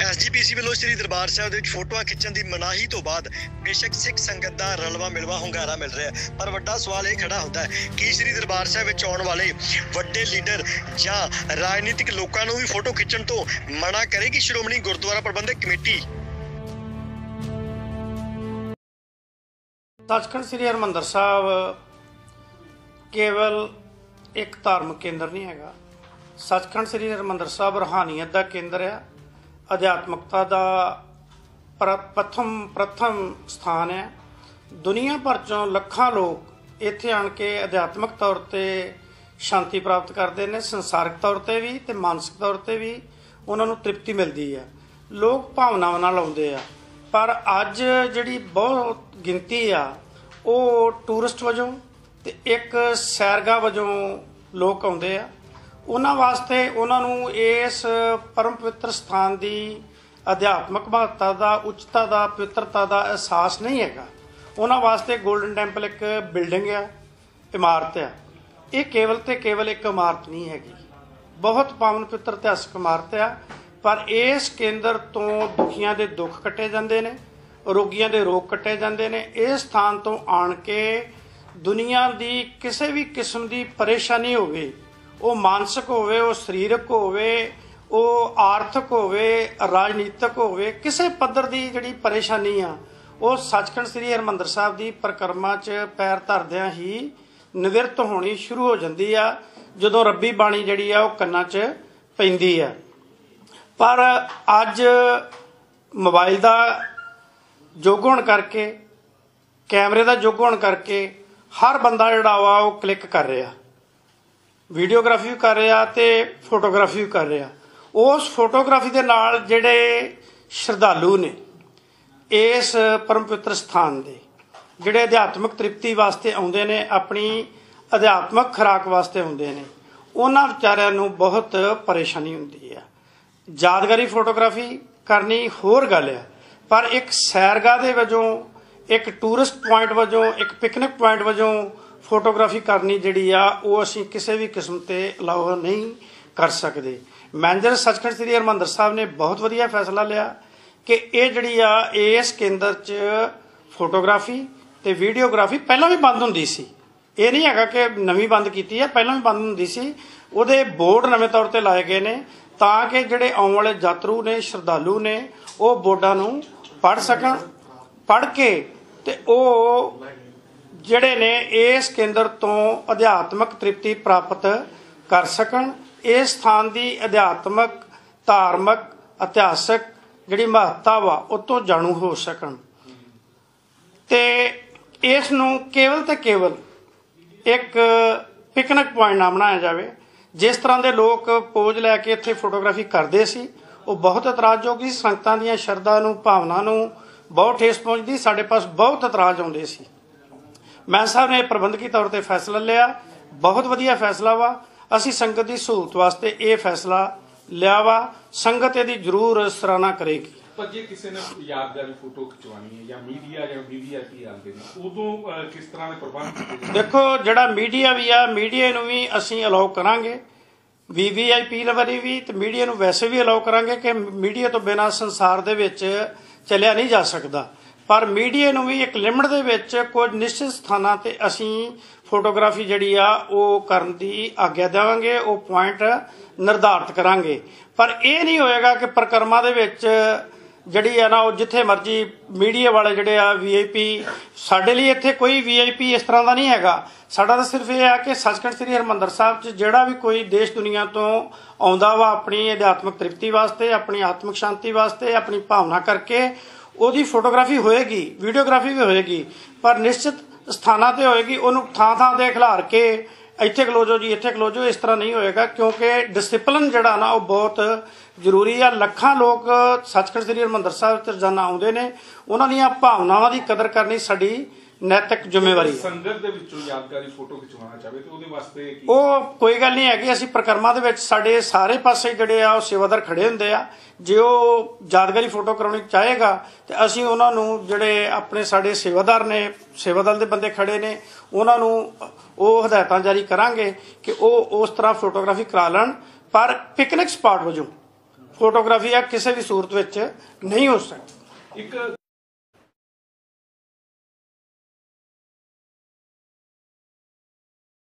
SGPC ਵੱਲੋਂ ਸ੍ਰੀ ਦਰਬਾਰ ਸਾਹਿਬ ਦੇ ਵਿੱਚ ਫੋਟੋਆਂ ਖਿੱਚਣ ਦੀ ਮਨਾਹੀ ਤੋਂ ਬਾਅਦ ਬੇਸ਼ੱਕ ਸਿੱਖ ਸੰਗਤ ਦਾ ਰਲਵਾ ਮਿਲਵਾ ਹੁੰਗਾਰਾ ਮਿਲ ਰਿਹਾ ਹੈ। ਪਰ ਵੱਡਾ ਸਵਾਲ ਇਹ ਖੜਾ ਹੁੰਦਾ ਹੈ ਕਿ ਸ੍ਰੀ ਦਰਬਾਰ ਸਾਹਿਬ ਵਿੱਚ ਆਉਣ ਵਾਲੇ ਵੱਡੇ ਲੀਡਰ ਜਾਂ ਰਾਜਨੀਤਿਕ ਲੋਕਾਂ ਨੂੰ ਵੀ ਫੋਟੋ ਖਿੱਚਣ ਤੋਂ ਮਨਾ ਕਰੇਗੀ ਸ਼੍ਰੋਮਣੀ ਗੁਰਦੁਆਰਾ ਪ੍ਰਬੰਧਕ ਕਮੇਟੀ? ਸੱਚਖੰਡ ਸ੍ਰੀ ਹਰਿਮੰਦਰ ਸਾਹਿਬ, ਕੇਵਲ ਇੱਕ ਧਾਰਮਿਕ ਕੇਂਦਰ ਨਹੀਂ ਹੈਗਾ। ਸੱਚਖੰਡ ਸ੍ਰੀ ਹਰਿਮੰਦਰ ਸਾਹਿਬ ਰੂਹਾਨੀਅਤ ਦਾ ਕੇਂਦਰ ਹੈ। ਅਧਿਆਤਮਕਤਾ ਦਾ ਪ੍ਰਥਮ ਪ੍ਰਥਮ ਸਥਾਨ ਹੈ। ਦੁਨੀਆ ਭਰ ਚੋਂ ਲੱਖਾਂ ਲੋਕ ਇੱਥੇ ਆਣ ਕੇ ਅਧਿਆਤਮਕ ਤੌਰ ਤੇ ਸ਼ਾਂਤੀ ਪ੍ਰਾਪਤ ਕਰਦੇ ਨੇ, ਸੰਸਾਰਿਕ ਤੌਰ ਤੇ ਵੀ ਤੇ ਮਾਨਸਿਕ ਤੌਰ ਤੇ ਵੀ ਉਹਨਾਂ ਨੂੰ ਤ੍ਰਿਪਤੀ ਮਿਲਦੀ ਹੈ। ਲੋਕ ਭਾਵਨਾਵਾਂ ਨਾਲ ਆਉਂਦੇ ਆ। ਪਰ ਅੱਜ ਜਿਹੜੀ ਬਹੁਤ ਗਿਣਤੀ ਆ, ਉਹ ਟੂਰਿਸਟ ਵਜੋਂ ਤੇ ਇੱਕ ਸੈਰਗਾ ਵਜੋਂ ਲੋਕ ਆਉਂਦੇ ਆ। ਉਹਨਾਂ ਵਾਸਤੇ ਉਹਨਾਂ ਨੂੰ ਇਸ ਪਰਮ ਪਵਿੱਤਰ ਸਥਾਨ ਦੀ ਅਧਿਆਤਮਕ ਮਹੱਤਤਾ ਦਾ, ਉੱਚਤਾ ਦਾ, ਪਵਿੱਤਰਤਾ ਦਾ ਅਹਿਸਾਸ ਨਹੀਂ ਹੈਗਾ। ਉਹਨਾਂ ਵਾਸਤੇ 골ਡਨ ਟੈਂਪਲ ਇੱਕ ਬਿਲਡਿੰਗ ਆ, ਇਮਾਰਤ ਆ। ਇਹ ਕੇਵਲ ਤੇ ਕੇਵਲ ਇੱਕ ਇਮਾਰਤ ਨਹੀਂ ਹੈਗੀ। ਬਹੁਤ ਪਾਵਨ ਪਵਿੱਤਰ ਇਤਿਹਾਸਕ ਇਮਾਰਤ ਆ, ਪਰ ਇਸ ਕੇਂਦਰ ਤੋਂ ਦੁਖੀਆਂ ਦੇ ਦੁੱਖ ਕੱਟੇ ਜਾਂਦੇ ਨੇ, ਰੋਗੀਆਂ ਦੇ ਰੋਗ ਕੱਟੇ ਜਾਂਦੇ ਨੇ। ਇਸ ਸਥਾਨ ਤੋਂ ਆਣ ਕੇ ਦੁਨੀਆ ਦੀ ਕਿਸੇ ਵੀ ਕਿਸਮ ਦੀ ਪਰੇਸ਼ਾਨੀ ਹੋਵੇ ਉਹ ਮਾਨਸਿਕ ਹੋਵੇ, ਉਹ ਸਰੀਰਕ ਹੋਵੇ, ਉਹ ਆਰਥਿਕ ਹੋਵੇ, ਰਾਜਨੀਤਿਕ ਹੋਵੇ, ਕਿਸੇ ਪੱਧਰ ਦੀ ਜਿਹੜੀ ਪਰੇਸ਼ਾਨੀ ਆ, ਉਹ ਸੱਚਖੰਡ ਸ੍ਰੀ ਹਰਿਮੰਦਰ ਸਾਹਿਬ ਦੀ ਪਰਿਕਰਮਾ 'ਚ ਪੈਰ ਧਰਦਿਆਂ ਹੀ ਨਿਵਰਤ ਹੋਣੀ ਸ਼ੁਰੂ ਹੋ ਜਾਂਦੀ ਆ, ਜਦੋਂ ਰੱਬੀ ਬਾਣੀ ਜਿਹੜੀ ਆ ਉਹ ਕੰਨਾਂ 'ਚ ਪੈਂਦੀ ਆ। ਪਰ ਅੱਜ ਮੋਬਾਈਲ ਦਾ ਯੁੱਗ ਹੋਣ ਕਰਕੇ, ਕੈਮਰੇ ਦਾ ਯੁੱਗ ਹੋਣ ਕਰਕੇ ਹਰ ਬੰਦਾ ਜਿਹੜਾ ਵਾ ਉਹ ਕਲਿੱਕ ਕਰ ਰਿਹਾ। ਵੀਡੀਓਗ੍ਰਾਫੀ ਵੀ ਕਰ ਰਿਹਾ ਤੇ ਫੋਟੋਗ੍ਰਾਫੀ ਵੀ ਕਰ ਰਿਹਾ। ਉਸ ਫੋਟੋਗ੍ਰਾਫੀ ਦੇ ਨਾਲ ਜਿਹੜੇ ਸ਼ਰਧਾਲੂ ਨੇ ਇਸ ਪਰਮ ਪਵਿੱਤਰ ਸਥਾਨ ਦੇ, ਜਿਹੜੇ ਅਧਿਆਤਮਿਕ ਤ੍ਰਿਪਤੀ ਵਾਸਤੇ ਆਉਂਦੇ ਨੇ, ਆਪਣੀ ਅਧਿਆਤਮਿਕ ਖੁਰਾਕ ਵਾਸਤੇ ਆਉਂਦੇ ਨੇ, ਉਹਨਾਂ ਵਿਚਾਰਿਆਂ ਨੂੰ ਬਹੁਤ ਪਰੇਸ਼ਾਨੀ ਹੁੰਦੀ ਆ ਯਾਦਗਾਰੀ ਫੋਟੋਗ੍ਰਾਫੀ ਕਰਨੀ ਹੋਰ ਗੱਲ ਹੈ, ਪਰ ਇੱਕ ਸੈਰਗਾਹ ਦੇ ਵਜੋਂ, ਇੱਕ ਟੂਰਿਸਟ ਪੁਆਇੰਟ ਵਜੋਂ, ਇੱਕ ਪਿਕਨਿਕ ਪੁਆਇੰਟ ਵਜੋਂ ਫੋਟੋਗ੍ਰਾਫੀ ਕਰਨੀ ਜਿਹੜੀ ਆ, ਉਹ ਅਸੀਂ ਕਿਸੇ ਵੀ ਕਿਸਮ ਤੇ ਅਲਾਉ ਨਹੀਂ ਕਰ ਸਕਦੇ। ਮੈਨੇਜਰ ਸੱਚਖੰਡ ਸ੍ਰੀ ਹਰਿਮੰਦਰ ਸਾਹਿਬ ਨੇ ਬਹੁਤ ਵਧੀਆ ਫੈਸਲਾ ਲਿਆ ਕਿ ਇਹ ਜਿਹੜੀ ਆ, ਇਸ ਕੇਂਦਰ 'ਚ ਫੋਟੋਗ੍ਰਾਫੀ ਤੇ ਵੀਡੀਓਗ੍ਰਾਫੀ ਪਹਿਲਾਂ ਵੀ ਬੰਦ ਹੁੰਦੀ ਸੀ। ਇਹ ਨਹੀਂ ਹੈਗਾ ਕਿ ਨਵੀਂ ਬੰਦ ਕੀਤੀ ਹੈ, ਪਹਿਲਾਂ ਵੀ ਬੰਦ ਹੁੰਦੀ ਸੀ। ਉਹਦੇ ਬੋਰਡ ਨਵੇਂ ਤੌਰ ਤੇ ਲਾਏ ਗਏ ਨੇ ਤਾਂ ਕਿ ਜਿਹੜੇ ਆਉਣ ਵਾਲੇ ਯਾਤਰੂ ਨੇ, ਸ਼ਰਧਾਲੂ ਨੇ, ਉਹ ਬੋਰਡਾਂ ਨੂੰ ਪੜ੍ਹ ਸਕਣ, ਪੜ੍ਹ ਕੇ ਤੇ ਉਹ ਜਿਹੜੇ ਨੇ ਇਸ ਕੇਂਦਰ ਤੋਂ ਅਧਿਆਤਮਕ ਤ੍ਰਿਪਤੀ ਪ੍ਰਾਪਤ ਕਰ ਸਕਣ ਇਸ ਸਥਾਨ ਦੀ ਅਧਿਆਤਮਕ, ਧਾਰਮਿਕ, ਇਤਿਹਾਸਕ ਜਿਹੜੀ ਮਹੱਤਤਾ ਵਾ, ਉਹ ਤੋਂ ਜਾਣੂ ਹੋ ਸਕਣ। ਤੇ ਇਸ ਨੂੰ ਕੇਵਲ ਤੇ ਕੇਵਲ ਇੱਕ ਪਿਕਨਿਕ ਪੁਆਇੰਟ ਨਾ ਬਣਾਇਆ ਜਾਵੇ। ਜਿਸ ਤਰ੍ਹਾਂ ਦੇ ਲੋਕ ਪੋਜ ਲੈ ਕੇ ਇੱਥੇ ਫੋਟੋਗ੍ਰਾਫੀ ਕਰਦੇ ਸੀ, ਉਹ ਬਹੁਤ ਇਤਰਾਜ਼ਯੋਗ ਸੀ। ਸੰਗਤਾਂ ਦੀਆਂ ਸ਼ਰਧਾ ਨੂੰ, ਭਾਵਨਾ ਨੂੰ ਬਹੁਤ ਠੇਸ ਪਹੁੰਚਦੀ, ਸਾਡੇ ਪਾਸ ਬਹੁਤ ਇਤਰਾਜ਼ ਆਉਂਦੇ ਸੀ। ਮੈਂ ਸਾਹਿਬ ਨੇ ਪ੍ਰਬੰਧਕੀ ਤੌਰ ਤੇ ਫੈਸਲਾ ਲਿਆ। ਬਹੁਤ ਵਧੀਆ ਫੈਸਲਾ ਵਾ। ਅਸੀਂ ਸੰਗਤ ਦੀ ਸਹੂਲਤ ਵਾਸਤੇ ਇਹ ਫੈਸਲਾ ਲਿਆ ਵਾ। ਸੰਗਤ ਇਹਦੀ ਜ਼ਰੂਰ ਸਰਾਹਨਾ ਕਰੇਗੀ। ਪਰ ਜੇ ਕਿਸੇ ਨੇ ਯਾਦਗਾਰੀ ਫੋਟੋ ਖਿਚਵਾਣੀ ਹੈ ਜਾਂ ਮੀਡੀਆ ਜਾਂ ਵੀਵੀਆਈਪੀ ਆਉਂਦੇ ਨੇ ਉਦੋਂ ਅਹ, ਕਿਸ ਤਰ੍ਹਾਂ ਦੇ ਪ੍ਰਬੰਧ ਕੀਤੇ ਜਾਂਦੇ ਦੇਖੋ ਜਿਹੜਾ ਮੀਡੀਆ ਵੀ ਆ ਮੀਡੀਆ ਨੂੰ ਵੀ ਅਸੀਂ ਅਲਾਉ ਕਰਾਂਗੇ। ਵੀਵੀਆਈਪੀ ਲਵਰੀ ਵੀ ਤੇ ਮੀਡੀਆ ਨੂੰ ਵੈਸੇ ਵੀ ਅਲਾਉ ਕਰਾਂਗੇ ਕਿ ਮੀਡੀਆ ਤੋਂ ਬਿਨਾਂ ਸੰਸਾਰ ਦੇ ਵਿੱਚ ਚੱਲਿਆ ਨਹੀਂ ਜਾ ਸਕਦਾ। ਪਰ ਮੀਡੀਆ ਨੂੰ ਵੀ ਇੱਕ ਲਿਮਟ ਦੇ ਵਿੱਚ ਕੁਝ ਨਿਸ਼ਚਿਤ ਸਥਾਨਾਂ ਤੇ ਅਸੀਂ ਫੋਟੋਗ੍ਰਾਫੀ ਜਿਹੜੀ ਆ, ਉਹ ਕਰਨ ਦੀ ਆਗਿਆ ਦੇਵਾਂਗੇ, ਉਹ ਪੁਆਇੰਟ ਨਿਰਧਾਰਤ ਕਰਾਂਗੇ। ਪਰ ਇਹ ਨਹੀਂ ਹੋਏਗਾ ਕਿ ਪ੍ਰਕਰਮਾਂ ਦੇ ਵਿੱਚ ਜਿਹੜੀ ਆ ਨਾ, ਉਹ ਜਿੱਥੇ ਮਰਜ਼ੀ ਮੀਡੀਆ ਵਾਲੇ ਜਿਹੜੇ ਆ ਵੀਆਈਪੀ ਸਾਡੇ ਲਈ ਇੱਥੇ ਕੋਈ ਵੀਆਈਪੀ ਇਸ ਤਰ੍ਹਾਂ ਦਾ ਨਹੀਂ ਹੈਗਾ। ਸਾਡਾ ਤਾਂ ਸਿਰਫ ਇਹ ਆ ਕਿ ਸੱਚਖੰਡ ਸ੍ਰੀ ਹਰਿਮੰਦਰ ਸਾਹਿਬ 'ਚ ਜਿਹੜਾ ਵੀ ਕੋਈ ਦੇਸ਼ ਦੁਨੀਆ ਤੋਂ ਆਉਂਦਾ ਵਾ, ਆਪਣੀ ਅਧਿਆਤਮਿਕ ਤ੍ਰਿਪਤੀ ਵਾਸਤੇ, ਆਪਣੀ ਆਤਮਿਕ ਸ਼ਾਂਤੀ ਵਾਸਤੇ, ਆਪਣੀ ਭਾਵਨਾ ਕਰਕੇ ਉਹਦੀ ਫੋਟੋਗ੍ਰਾਫੀ ਹੋਏਗੀ, ਵੀਡੀਓਗ੍ਰਾਫੀ ਵੀ ਹੋਏਗੀ, ਪਰ ਨਿਸ਼ਚਿਤ ਸਥਾਨਾਂ ਤੇ ਹੋਏਗੀ, ਉਹਨੂੰ ਥਾਂ ਥਾਂ ਤੇ ਖਿਲਾਰ ਕੇ ਇੱਥੇ ਖਲੋ ਜਾਓ ਜੀ, ਇੱਥੇ ਖਲੋ ਜਾਓ ਇਸ ਤਰ੍ਹਾਂ ਨਹੀਂ ਹੋਏਗਾ, ਕਿਉਂਕਿ ਡਿਸਪਲਿਨ ਜਿਹੜਾ ਨਾ, ਉਹ ਬਹੁਤ ਜ਼ਰੂਰੀ ਆ। ਲੱਖਾਂ ਲੋਕ ਸੱਚਖੰਡ ਸ੍ਰੀ ਹਰਿਮੰਦਰ ਸਾਹਿਬ ਤੇ ਰੋਜ਼ਾਨਾ ਆਉਂਦੇ ਨੇ। ਉਹਨਾਂ ਦੀਆਂ ਭਾਵਨਾਵਾਂ ਦੀ ਕਦਰ ਕਰਨੀ ਸਾਡੀ ਨੈਤਿਕ ਜ਼ਿੰਮੇਵਾਰੀ ਹੈ। ਸੰਗਤ ਦੇ ਵਿੱਚੋਂ ਯਾਦਗਾਰੀ ਫੋਟੋ ਖਿਚਵਾਉਣਾ ਚਾਹਵੇ ਤੇ ਉਹਦੇ ਵਾਸਤੇ ਕੀ? ਉਹ ਕੋਈ ਗੱਲ ਨਹੀਂ ਹੈਗੀ ਅਸੀਂ ਪ੍ਰਕਰਮਾਂ ਦੇ ਵਿੱਚ ਸਾਡੇ ਸਾਰੇ ਪਾਸੇ ਜਿਹੜੇ ਆ ਉਹ ਸੇਵਾਦਾਰ ਖੜੇ ਹੁੰਦੇ ਆ। ਜੇ ਉਹ ਯਾਦਗਾਰੀ ਫੋਟੋ ਕਰਾਉਣੀ ਚਾਹੇਗਾ ਤੇ ਅਸੀਂ ਉਹਨਾਂ ਨੂੰ ਜਿਹੜੇ ਆਪਣੇ ਸਾਡੇ ਸੇਵਾਦਾਰ ਨੇ ਸੇਵਾਦਲ ਦੇ ਬੰਦੇ ਖੜੇ ਨੇ ਉਹਨਾਂ ਨੂੰ ਉਹ ਹਦਾਇਤਾਂ ਜਾਰੀ ਕਰਾਂਗੇ ਕਿ ਉਹ ਉਸ ਤਰ੍ਹਾਂ ਫੋਟੋਗ੍ਰਾਫੀ ਕਰਾ ਲੈਣ ਪਰ ਪਿਕਨਿਕ ਸਪਾਟ ਵਜੋਂ ਫੋਟੋਗ੍ਰਾਫੀ ਆ ਕਿਸੇ ਵੀ ਸੂਰਤ ਵਿੱਚ ਨਹੀਂ ਹੋ ਸਕਦੀ। ਇੱਕ